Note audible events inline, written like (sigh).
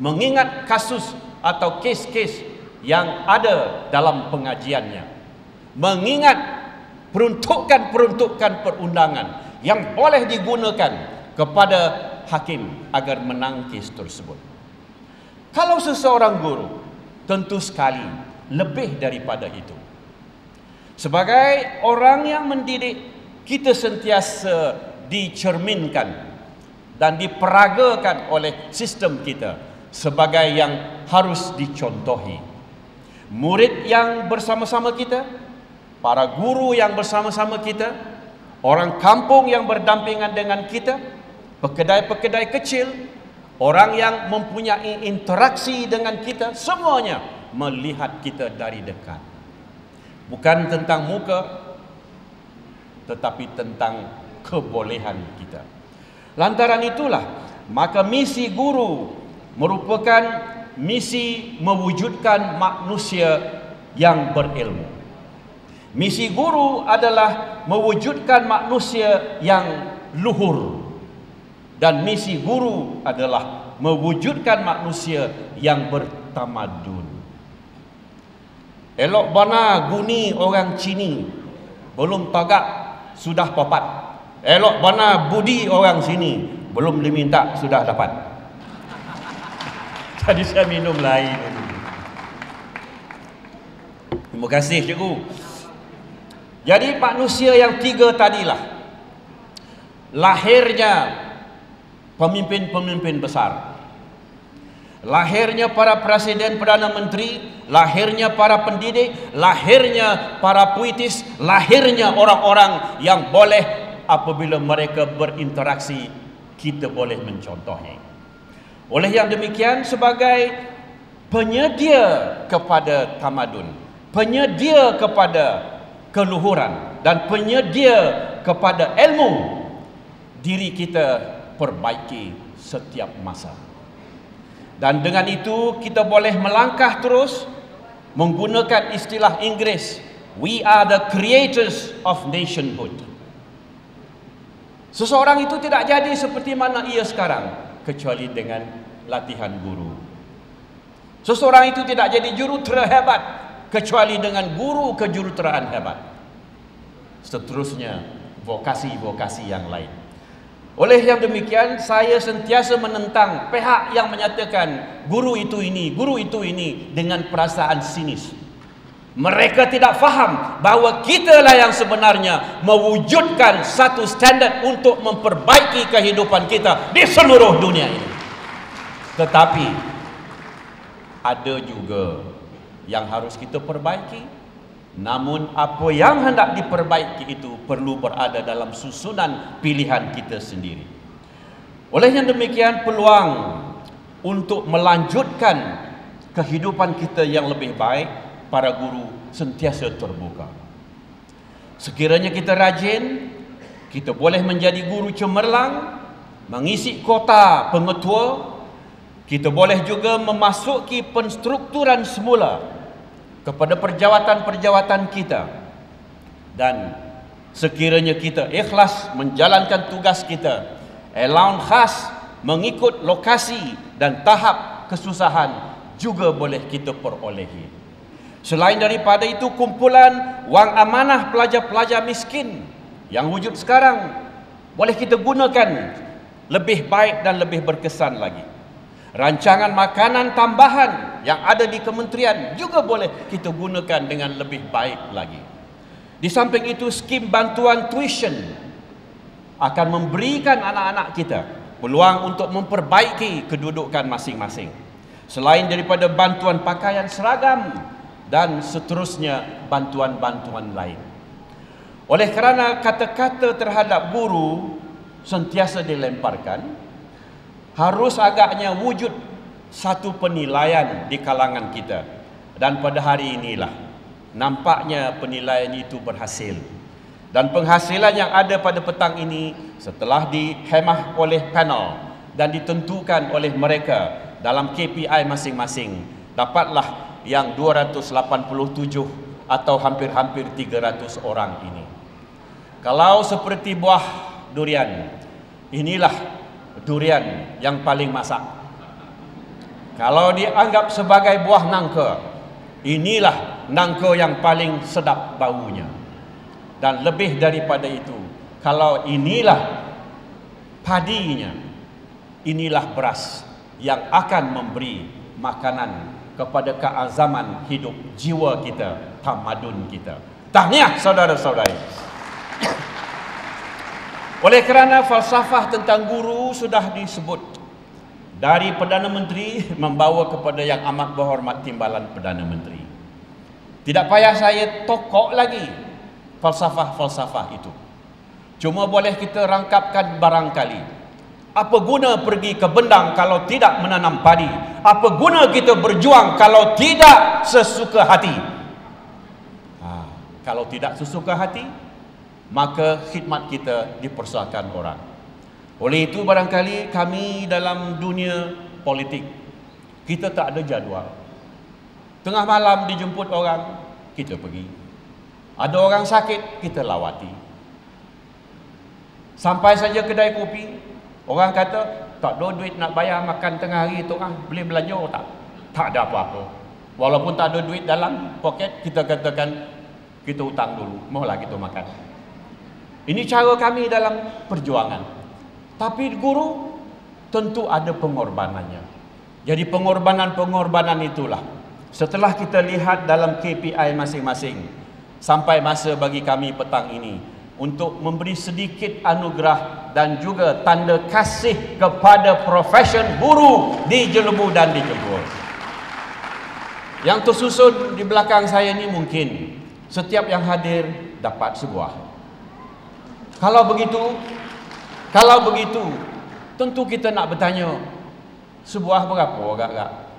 mengingat kasus atau kes-kes yang ada dalam pengajiannya. Mengingat peruntukan-peruntukan perundangan yang boleh digunakan kepada hakim agar menang kes tersebut. Kalau seseorang guru tentu sekali lebih daripada itu. Sebagai orang yang mendidik kita sentiasa dicerminkan dan diperagakan oleh sistem kita sebagai yang harus dicontohi. Murid yang bersama-sama kita, para guru yang bersama-sama kita, orang kampung yang berdampingan dengan kita, pekedai-pekedai kecil, orang yang mempunyai interaksi dengan kita, semuanya melihat kita dari dekat. Bukan tentang muka, tetapi tentang kebolehan kita. Lantaran itulah maka misi guru merupakan misi mewujudkan manusia yang berilmu. Misi guru adalah mewujudkan manusia yang luhur. Dan misi guru adalah mewujudkan manusia yang bertamadun. Elok bana guni orang Cini belum tagak sudah papat. Elok mana budi orang sini belum diminta sudah dapat. Tadi saya minum lain. Terima kasih cikgu. Jadi manusia yang tiga tadilah lahirnya pemimpin-pemimpin besar. Lahirnya para presiden perdana menteri, lahirnya para pendidik, lahirnya para puitis, lahirnya orang-orang yang boleh apabila mereka berinteraksi kita boleh mencontohnya oleh yang demikian sebagai penyedia kepada tamadun penyedia kepada keluhuran dan penyedia kepada ilmu diri kita perbaiki setiap masa. Dan dengan itu kita boleh melangkah terus menggunakan istilah Inggeris we are the creators of nationhood. Seseorang itu tidak jadi seperti mana ia sekarang kecuali dengan latihan guru. Seseorang itu tidak jadi jurutera hebat kecuali dengan guru kejuruteraan hebat. Seterusnya vokasi-vokasi yang lain. Oleh yang demikian saya sentiasa menentang pihak yang menyatakan guru itu ini, guru itu ini dengan perasaan sinis. Mereka tidak faham bahawa kitalah yang sebenarnya mewujudkan satu standard untuk memperbaiki kehidupan kita di seluruh dunia ini. Tetapi ada juga yang harus kita perbaiki. Namun apa yang hendak diperbaiki itu perlu berada dalam susunan pilihan kita sendiri. Oleh yang demikian peluang untuk melanjutkan kehidupan kita yang lebih baik para guru sentiasa terbuka. Sekiranya kita rajin, kita boleh menjadi guru cemerlang, mengisi kota pengetua, kita boleh juga memasuki penstrukturan semula kepada perjawatan-perjawatan kita. Dan sekiranya kita ikhlas menjalankan tugas kita, allowance khas mengikut lokasi dan tahap kesusahan juga boleh kita perolehi. Selain daripada itu kumpulan wang amanah pelajar-pelajar miskin yang wujud sekarang boleh kita gunakan lebih baik dan lebih berkesan lagi. Rancangan makanan tambahan yang ada di kementerian juga boleh kita gunakan dengan lebih baik lagi. Di samping itu skim bantuan tuition akan memberikan anak-anak kita peluang untuk memperbaiki kedudukan masing-masing. Selain daripada bantuan pakaian seragam dan seterusnya bantuan-bantuan lain. Oleh kerana kata-kata terhadap guru sentiasa dilemparkan, harus agaknya wujud satu penilaian di kalangan kita. Dan pada hari inilah, nampaknya penilaian itu berhasil. Dan penghasilan yang ada pada petang ini setelah dihemah oleh panel dan ditentukan oleh mereka dalam KPI masing-masing, dapatlah yang 287 atau hampir-hampir 300 orang ini. Kalau seperti buah durian, inilah durian yang paling masak. Kalau dianggap sebagai buah nangka, inilah nangka yang paling sedap baunya. Dan lebih daripada itu, kalau inilah padinya, inilah beras yang akan memberi makanan kepada keazaman hidup jiwa kita, tamadun kita. Tahniah saudara-saudari. (coughs) Oleh kerana falsafah tentang guru sudah disebut dari Perdana Menteri (laughs) membawa kepada yang amat berhormat timbalan Perdana Menteri. Tidak payah saya tokok lagi falsafah-falsafah itu. Cuma boleh kita rangkapkan barangkali. Apa guna pergi ke bendang kalau tidak menanam padi? Apa guna kita berjuang kalau tidak sesuka hati? Ha, kalau tidak sesuka hati, maka khidmat kita dipersoalkan orang. Oleh itu barangkali kami dalam dunia politik kita tak ada jadual. Tengah malam dijemput orang, kita pergi. Ada orang sakit, kita lawati. Sampai saja kedai kopi, orang kata tak ada duit nak bayar makan tengah hari tu ah, boleh belanja tak? Tak ada apa-apa. Walaupun tak ada duit dalam poket, kita katakan kita hutang dulu, mohlah kita makan. Ini cara kami dalam perjuangan. Tapi guru tentu ada pengorbanannya. Jadi pengorbanan-pengorbanan itulah. Setelah kita lihat dalam KPI masing-masing sampai masa bagi kami petang ini untuk memberi sedikit anugerah dan juga tanda kasih kepada profesion guru di Jelebu dan di Jembul. Yang tersusun di belakang saya ini mungkin setiap yang hadir dapat sebuah. Kalau begitu, kalau begitu, tentu kita nak bertanya sebuah berapa agak-agak?